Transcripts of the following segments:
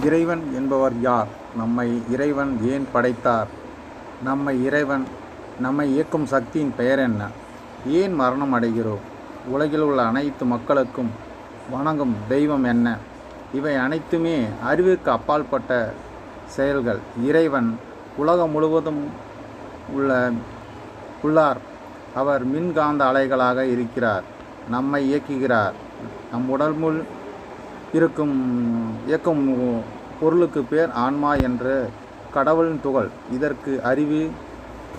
இறைவன் என்பவர் யார்? நம்மை இறைவன் ஏன் படைத்தார்? நம்மை இறைவன் நம்மை இயக்கும் சக்தியின் பெயர் என்ன? ஏன் மரணம் அடைகிறோம்? உலகில் உள்ள அனைத்து மக்களுக்கும் வணங்கும் தெய்வம் என்ன? இவை அனைத்துமே அறிவிற்கு அப்பாற்பட்ட செயல்கள். இறைவன் உலகம் முழுவதும் உள்ள உள்ளார். அவர் மின்காந்த அலைகளாக இருக்கிறார். நம்மை இயக்குகிறார். நம் உடல் முள் இருக்கும் இயக்கும் பொருளுக்கு பேர் ஆன்மா என்று கடவுளின் துகள். இதற்கு அறிவு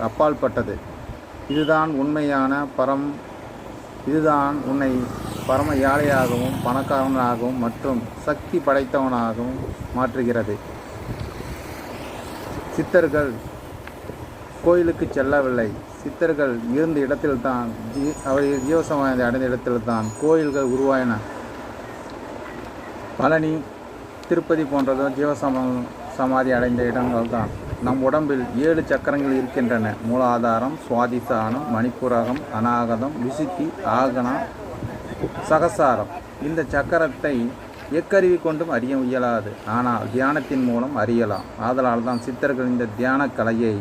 அப்பால்பட்டது. இதுதான் உண்மையான பரம் இதுதான் உன்னை பரம ஏழையாகவும் பணக்காரனாகவும் மற்றும் சக்தி படைத்தவனாகவும் மாற்றுகிறது. சித்தர்கள் கோயிலுக்கு செல்லவில்லை. சித்தர்கள் இருந்த இடத்தில்தான் ஜீ அவை ஜீவசமாதி அடைந்த இடத்தில்தான் கோயில்கள் உருவாயின. பழனி திருப்பதி போன்றதும் ஜீவசம சமாதி அடைந்த இடங்கள் தான் நம் உடம்பில் ஏழு சக்கரங்கள் இருக்கின்றன. மூலாதாரம் சுவாதிசானம் மணிப்புரகம் அநாகதம் விசுத்தி ஆகனா சகசாரம். இந்த சக்கரத்தை எக்கருவி கொண்டும் அறிய இயலாது. ஆனால் தியானத்தின் மூலம் அறியலாம். ஆதலால் தான் சித்தர்கள் இந்த தியான கலையை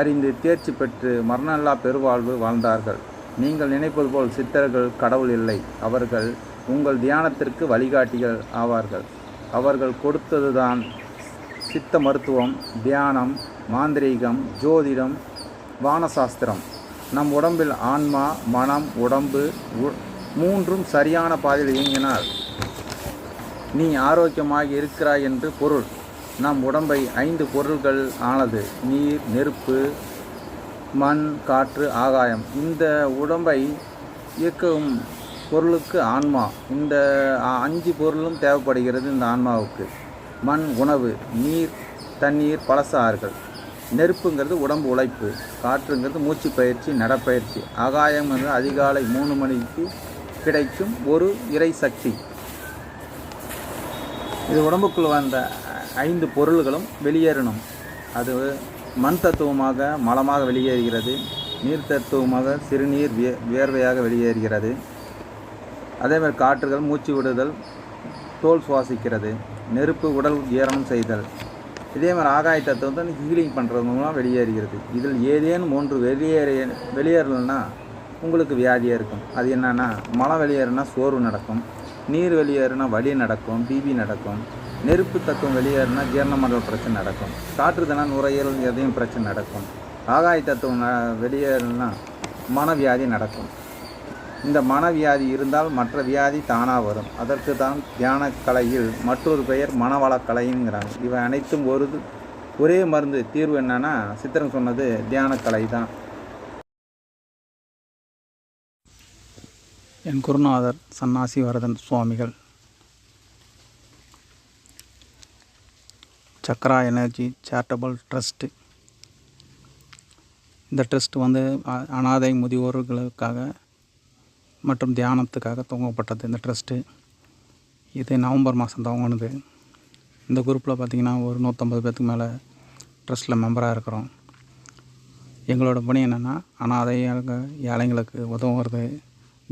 அறிந்து தேர்ச்சி பெற்று மரணல்லா பெருவாழ்வு வாழ்ந்தார்கள். நீங்கள் நினைப்பது போல் சித்தர்கள் கடவுள் இல்லை. அவர்கள் உங்கள் தியானத்திற்கு வழிகாட்டிகள் ஆவார்கள். அவர்கள் கொடுத்ததுதான் சித்த மருத்துவம் தியானம் மாந்திரீகம் ஜோதிடம் வானசாஸ்திரம். நம் உடம்பில் ஆன்மா மனம் உடம்பு உ- மூன்றும் சரியான பாதையில் இயங்கினால் நீ ஆரோக்கியமாக இருக்கிறாய் என்று பொருள். நம் உடம்பை ஐந்து பொருள்கள் ஆனது நீர் நெருப்பு மண் காற்று ஆகாயம். இந்த உடம்பை இயக்கும் பொருளுக்கு ஆன்மா. இந்த அஞ்சு பொருளும் தேவைப்படுகிறது இந்த ஆன்மாவுக்கு. மண் உணவு நீர் தண்ணீர் பழசாறுகள். நெருப்புங்கிறது உடம்பு உழைப்பு. காற்றுங்கிறது மூச்சு பயிற்சி நடப்பயிற்சி. ஆகாயம்ங்கிறது அதிகாலை மூணு மணிக்கு கிடைக்கும் ஒரு இறை சக்தி. இது உடம்புக்குள் வந்த ஐந்து பொருள்களும் வெளியேறணும். அது மண் தத்துவமாக மலமாக வெளியேறுகிறது. நீர் தத்துவமாக சிறுநீர் விய வியர்வையாக வெளியேறுகிறது. அதேமாதிரி காற்றுகள் மூச்சு விடுதல் தோல் சுவாசிக்கிறது நெருப்பு உடல் ஜீரணம் செய்தல். இதே மாதிரி ஆகாய தத்துவத்தை ஹீலிங் பண்ணுறது மூலமாக வெளியேறுகிறது. இதில் ஏதேனும் ஒன்று வெளியேறிய வெளியேறலைன்னா உங்களுக்கு வியாதியாக இருக்கும். அது என்னன்னா மழை வெளியேறுனா சோர்வு நடக்கும். நீர் வெளியேறுனா வலி நடக்கும் பிபி நடக்கும். நெருப்பு தத்துவம் வெளியேறுனா ஜீரண மண்டல பிரச்சனை நடக்கும். காற்று தானே நுரையீரல் எதையும் பிரச்சனை நடக்கும். ஆகாய தத்துவம் ந- வெளியேறுனா மனவியாதி நடக்கும். இந்த மனவியாதி இருந்தால் மற்ற வியாதி தானாக வரும். அதற்கு தான் தியான கலையில் மற்றொரு பெயர் மனவளக்கலைங்கிறாங்க. இவை அனைத்தும் ஒரு ஒரே மருந்து. தீர்வு என்னன்னா சித்திரம் சொன்னது தியானக்கலை கலை தான். என் குருநாதர் சன்னாசி வரதன் சுவாமிகள். சக்ரா எனர்ஜி சேரிட்டபிள் ட்ரஸ்ட்டு இந்த ட்ரஸ்ட் வந்து அ- அனாதை முதியோர்களுக்காக மற்றும் தியானத்துக்காக துவங்கப்பட்டது. இந்த ட்ரஸ்ட்டு இது நவம்பர் மாதம் துவங்கினது. இந்த குரூப்பில் பார்த்திங்கன்னா ஒரு நூற்றம்பது பேர்த்துக்கு மேலே ட்ரஸ்ட்டில் மெம்பராக இருக்கிறோம். எங்களோட பணி என்னென்னா அனாதை ஏழைங்களுக்கு உதவுறது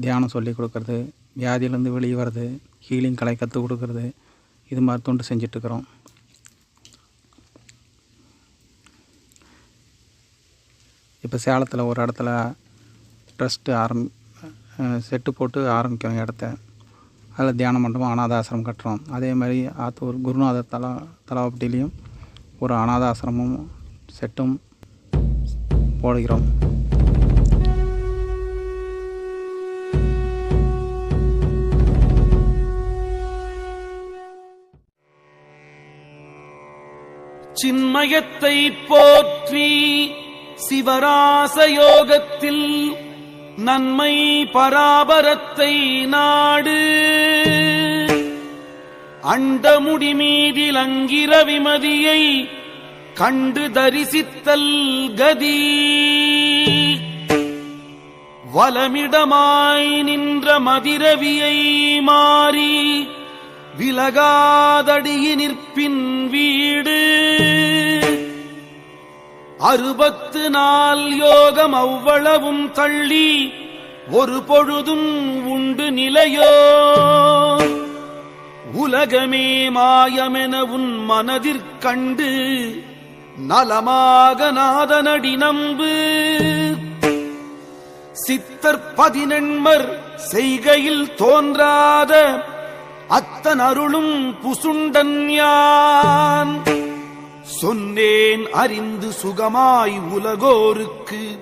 தியானம் சொல்லி கொடுக்கறது வியாதியிலேருந்து வெளியே வர்றது ஹீலிங் கலை கற்றுக் கொடுக்கறது இது மாதிரி தொண்டு செஞ்சிட்ருக்குறோம் இப்போ சேலத்தில் ஒரு இடத்துல ட்ரஸ்ட்டு ஆரம்பி செட்டு போட்டு ஆரம்பிக்கிறோம் இடத்த. அதில் தியான மண்டபம் அனாதாசிரமம் கட்டுறோம். அதே மாதிரி ஆத்தூர் குருநாதர் தலா தலாவப்பட்டிலையும் ஒரு அனாதாசிரமும் செட்டும் போடுகிறோம். சின்மயத்தை போற்றி சிவராச யோகத்தில் நன்மை பராபரத்தை நாடு. அண்டமுடி மீதில் அங்கிர கண்டு தரிசித்தல் கதி. வலமிடமாய் நின்ற மதிரவியை மாறி விலகாதடியி நிற்பின் வீடு. அறுபத்து நாள் யோகம் அவ்வளவும் தள்ளி ஒரு பொழுதும் உண்டு நிலையோ? உலகமே மாயமென உன் மனதிற்கண்டு நலமாக நாதனடி நம்பு. சித்தர் பதினெண்மர் செய்கையில் தோன்றாத அத்தன் அருளும் புசுண்டன் யான். சொன்னேன் அறிந்து சுகமாய் உலகோருக்கு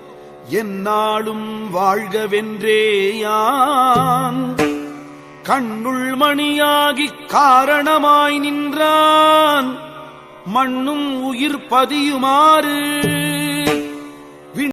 என்னாலும் வாழ்கவென்றேயான். கண்ணுள் மணியாகிக் காரணமாய் நின்றான் மண்ணும் உயிர் பதியுமாறு.